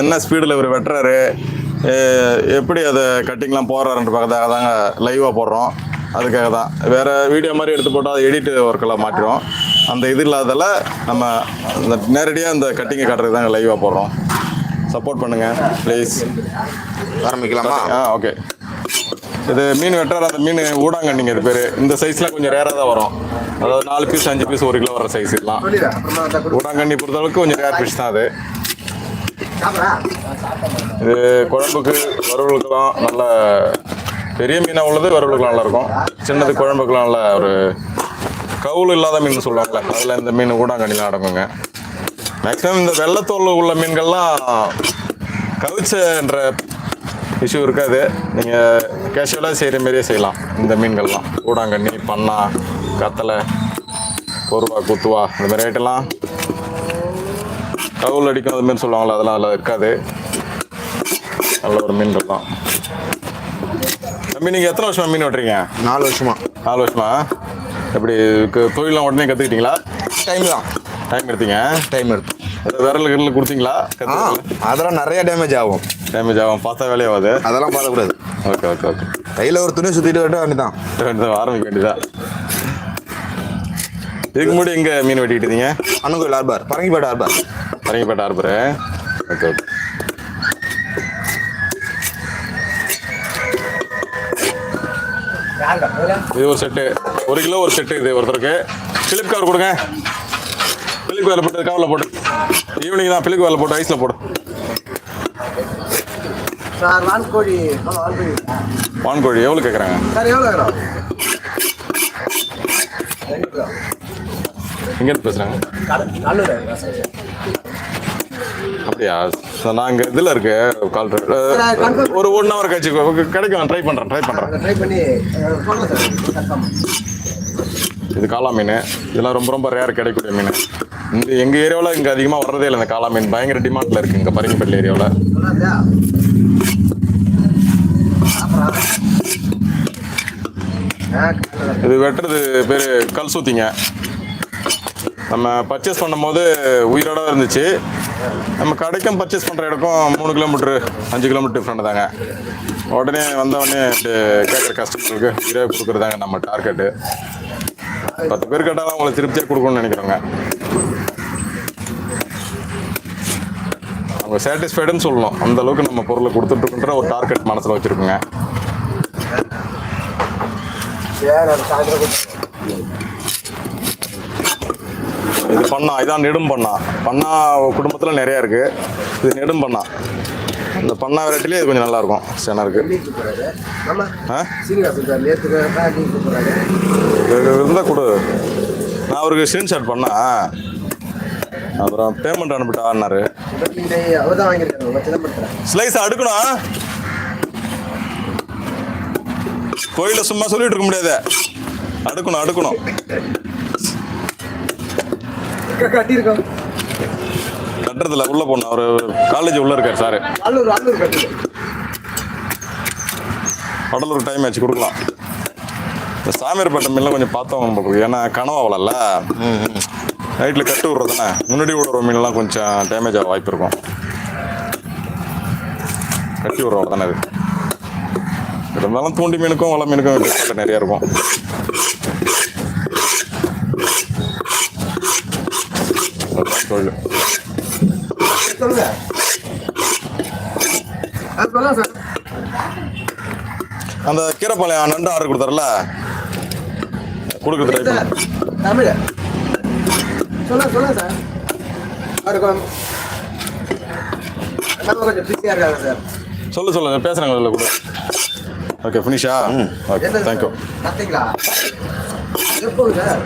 என்ன ஸ்பீடில் இவர் வெட்டுறாரு? எப்படி அதை கட்டிங்லாம் போடுறாருன்ற பக்கத்தாக தாங்க லைவாக போடுறோம். அதுக்காக தான். வேறு வீடியோ மாதிரி எடுத்து போட்டால் அது எடிட் ஒர்க்கெல்லாம் மாற்றிடும் அந்த இது இல்லாதால நம்ம அந்த நேரடியாக அந்த கட்டிங்கை காட்டுறதுக்கு தாங்க லைவாக போடுறோம். சப்போர்ட் பண்ணுங்கள் ப்ளீஸ் ஆரம்பிக்கலாமா? ஆ ஓகே இது மீன் வெட்டுற அந்த மீன் ஊடாங்கண்ணிங்க இது பேர். இந்த சைஸில் கொஞ்சம் ரேராக தான் வரும். அதாவது நாலு பீஸ் அஞ்சு பீஸ் ஒரு கிலோ வர சைஸ் இதெல்லாம் ஊடாங்கண்ணி பொறுத்தளவுக்கு கொஞ்சம் ரேர் ஃபிஷ் தான் அது. இது குழம்புக்கு வறுவலுக்கெல்லாம் நல்ல பெரிய மீனாக உள்ளது வறுவலுக்குலாம் நல்லா இருக்கும். சின்னது குழம்புக்கெல்லாம் நல்ல ஒரு கவுள் இல்லாத மீன் சொல்லுவாங்கல்ல அதில் இந்த மீன் ஊடாங்கண்ணிலாம் அடங்குங்க மேக்ஸிமம் இந்த வெள்ளத்தோல் உள்ள மீன்கள்லாம் கவிச்சன்ற இஷ்யூ இருக்காது. நீங்கள் கேஷுவலாக செய்கிற மாதிரியே செய்யலாம் இந்த மீன்கள்லாம். ஊடாங்கண்ணி பண்ணா கத்தலை பொருவா குத்துவா இந்த மாதிரி ஐட்டெல்லாம் கவுல் அடிக்கும் அது மாதிரி சொல்லுவாங்களா அதெல்லாம் அதில் இருக்காது. நல்ல ஒரு மீன்கள் தான் தம்பி நீங்கள் எத்தனை வருஷமா மீன் வெட்டுறீங்க? நாலு வருஷமா. நாலு வருஷமா? எப்படி தொழிலாம் உடனே கற்றுக்கிட்டீங்களா டைம் தான். டைம் எடுத்தீங்க? டைம் எடுத்து விரல் கிரல் கொடுத்தீங்களா? அதெல்லாம் நிறைய டேமேஜ் ஆகும். டேமேஜ் ஆகும். பார்த்தா வேலையாகாது. அதெல்லாம் பார்க்கக்கூடாது. ஓகே ஓகே ஓகே கையில் ஒரு துணி சுற்றிட்டு விட்டு வேண்டியதான் ரெண்டு ஆரம்பிக்க வேண்டியதா இதுக்கு முன்னாடி எங்கே மீன் வெட்டிக்கிட்டு இருந்தீங்க? Annankoil harbour Parangipettai harbour. Parangipettai harbour okay okay. இது ஒரு செட்டு ஒரு கிலோ ஒரு செட்டு இது ஒருத்தருக்கு. பிலிப் கவர் கொடுங்க. பிலிப் கவரில் போட்டு கவரில் போட்டு. ஈவினிங் தான் பிலிப் கவரில் போட்டு ஐஸில் போடு. சார் வான்கோழி வான்கோழி. எவ்வளோ கேட்குறாங்க எங்கேருந்து பேசுகிறாங்க அப்படியா? சார் நான் இங்கே இதில் இருக்கு கால் ஒரு ஒன் ஹவர் கழிச்சு கிடைக்கும் ட்ரை பண்ணுறேன் ட்ரை பண்ணுறேன் இது காளா மீன். இதெல்லாம் ரொம்ப ரொம்ப ரேர் கிடைக்கக்கூடிய மீன். இந்த எங்கள் ஏரியாவில் இங்கே அதிகமாக வர்றதே இல்லை இந்த காளா மீன். பயங்கர டிமாண்டில் இருக்குது இங்கே பரங்கிப்பள்ளி ஏரியாவில் இது வெட்டுறது பேர் கல் சூத்திங்க. நம்ம பர்ச்சேஸ் பண்ணும்போது உயிரோட இருந்துச்சு. நம்ம கடைக்கும் பர்ச்சேஸ் பண்ணுற இடக்கும் மூணு கிலோமீட்ரு அஞ்சு கிலோமீட்டர் டிஃப்ரெண்ட் தாங்க. உடனே வந்தவொடனே கேட்குற கஸ்டமருக்கு உயிரே கொடுக்குறதாங்க நம்ம டார்கெட்டு பத்து பேர் கேட்டாலும் அவங்களை திருப்தியாக கொடுக்கணும்னு நினைக்கிறோங்க அவங்க சாட்டிஸ்ஃபைடுன்னு சொல்லணும். அந்த அளவுக்கு நம்ம பொருளை கொடுத்துட்ருக்குன்ற ஒரு டார்கெட் மனசில் வச்சுருக்குங்க. இது பண்ணா இதான் நெடும் பண்ணா. பண்ணா குடும்பத்தில் நிறையா இருக்குது இது நெடும் பண்ணா. இந்த பண்ணா வெரைட்டிலே இது கொஞ்சம் நல்லா இருக்கும் செனருக்கு இருந்தால் கொடு. நான் அவருக்கு ஸ்க்ரீன்ஷாட் பண்ணா. அப்புறம் பேமெண்ட் அனுப்பிட்டான்னாரு. ஸ்லைஸ் அடுக்கணும் கோயில சும்மா சொல்லிட்டு இருக்க முடியாது. அடுக்கணும் அடுக்கணும். கட்டியிருக்கோம். கட்டுறதுல உள்ள போகணும் அவர் காலேஜ் உள்ள இருக்கார் சார். அல்லூர் அல்லூர் கட்டிடு வடலூர் டைம் ஆச்சு கொடுக்கலாம். இந்த சாமியார்பேட்டை மீன்லாம் கொஞ்சம் பார்த்தோம் ஏன்னா கனவு நைட்டில் கட்டு விட்றதுனே முன்னாடி விடுற மீன்லாம் கொஞ்சம் டேமேஜ் ஆக வாய்ப்பு இருக்கும். கட்டி விட்றோம் தானே இது இருந்தாலும் தூண்டி மீனுக்கும் வலை மீனுக்கும் நிறைய இருக்கும். சொல்லுங்க. சொல்லலாம் சார். அந்த கீரைப்பாளையம் நண்டு ஆர்டர் கொடுத்தாருல கொடுக்க ட்ரை சார் பண்ணு. தமிழ். சொல்லுங்க சொல்லுங்க சார். அவருக்கு நம்ம கொஞ்சம் பிஸியாக இருக்காங்க சார். சொல்லு சொல்லு பேசுகிறாங்க அதில் கூட. ஓகே. ஃபினிஷா ஓகே தேங்க்யூ சார். கத்திங்களா எப்போங்க சார்.